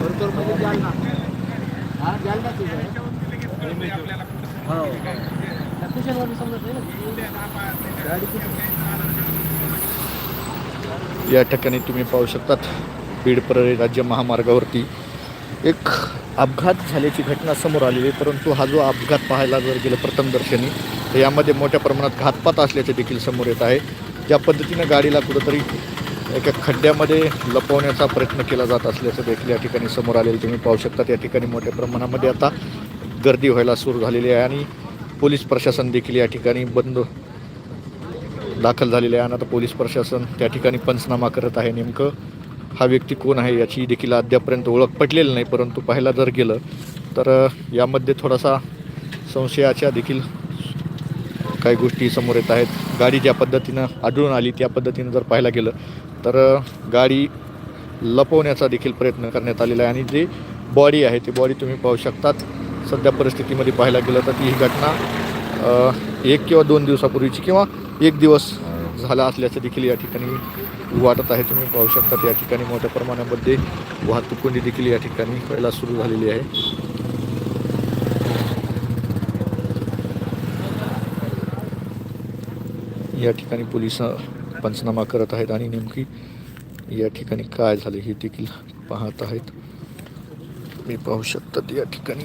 परतूर म्हणजे जालना. हा जालना तुझं हो. समजत नाही गाडी या ठिकाणी तुम्ही पाहू शकतात बीड परळी राज्य महामार्गावरती एक अपघात झाल्याची घटना समोर आलेली आहे. परंतु हा जो अपघात पाहायला जर गेलं प्रथमदर्शनी तर यामध्ये मोठ्या प्रमाणात घातपात असल्याचे देखील समोर येत आहे. ज्या पद्धतीनं गाडीला कुठंतरी एका खड्ड्यामध्ये लपवण्याचा प्रयत्न केला जात असल्याचं देखील या ठिकाणी समोर आलेलं तुम्ही पाहू शकता. या ठिकाणी मोठ्या प्रमाणामध्ये आता गर्दी व्हायला सुरू झालेली आहे आणि पोलीस प्रशासन देखील या ठिकाणी बंद दाखल झालेले आहे आणि आता पोलीस प्रशासन त्या ठिकाणी पंचनामा करत आहे. नेमकं हा व्यक्ती कोण आहे याची देखील अद्यापर्यंत ओळख पटलेली नाही परंतु पाहायला जर गेलं तर यामध्ये थोडासा संशयाच्या देखील काही गोष्टी समोर येत आहेत. गाडी ज्या पद्धतीनं आढळून आली त्या पद्धतीनं जर पाहायला गेलं तर गाडी लपवण्याचा देखील प्रयत्न करण्यात आलेला आहे. आणि जी बॉडी आहे ती बॉडी तुम्ही पाहू शकतात. सध्या परिस्थितीमध्ये पाहायला गेलं तर ती ही घटना एक किंवा दोन दिवसापूर्वीची किंवा एक दिवस झाला असल्याचं देखील या ठिकाणी वाटत आहे. तुम्ही पाहू शकतात या ठिकाणी मोठ्या प्रमाणामध्ये वाहतूक कोंडी देखील या ठिकाणी व्हायला सुरू झालेली आहे. या ठिकाणी पोलीस पंचनामा करत आहेत आणि नेमकी या ठिकाणी काय झाले हे देखील पाहत आहेत. मी पाहू शकतात या ठिकाणी.